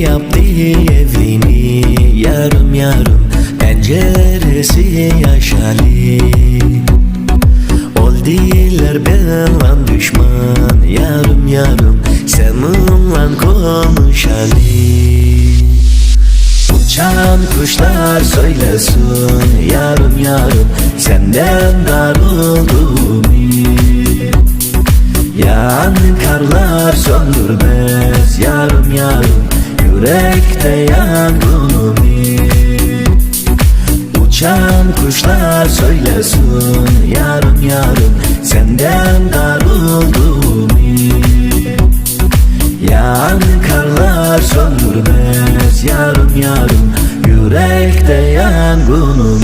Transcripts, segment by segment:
yap evini. Yarım yarım penceresi yaşali. Ol değiller ben lan düşman. Yarım yarım senin lan konuşali. Uçan kuşlar söylesin. Yarım yarım Senden darıldığımı Yağan karlar söndürmez. Yarım yarım Yürekte yangınım Uçan kuşlar söylesin yarım yarım Senden darıldım Yağan karlar söndürmez yarım yarım Yürekte yangınım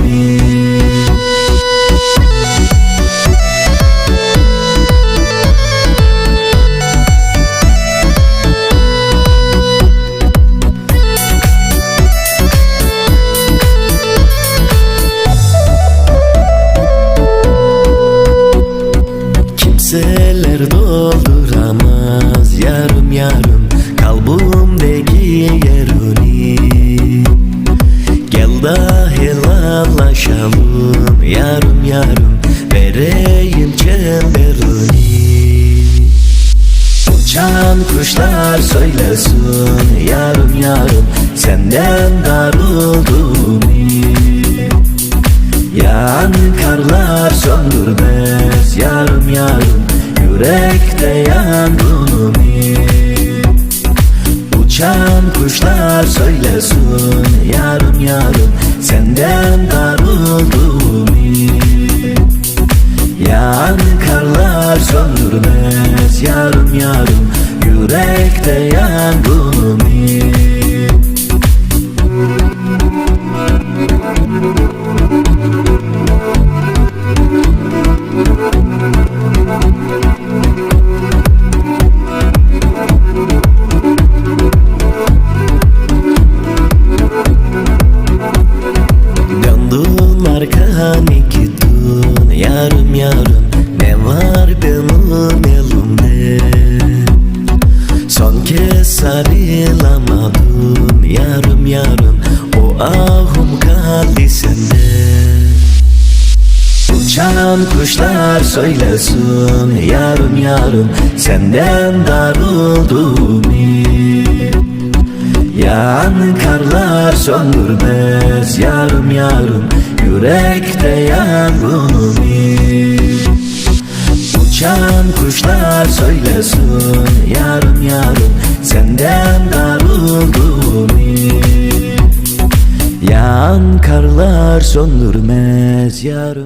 Kalbimdeki yerini Gel da helallaşalım yarım yarım Vereyim çemberini Uçan kuşlar söylesin yarım yarım Senden darıldım Yağan karlar söndürmez yarım yarım Yürekte yangınım Uçan kuşlar söylesin yarım yarım Senden darıldım Yağan karlar söndürmez yarım yarım Yürekte yangınım Arkana gittin yarım yarım. Ne var benim elimde Son kez sarılamadım yarım yarım. O ahım kaldı sende. Uçan kuşlar söylesin yarım yarım. Senden darıldım Yağan karlar söndürmez yarım yarım Yürekte yangınım Uçan kuşlar söylesin yarım yarım Senden darıldım Yağan karlar söndürmez yarım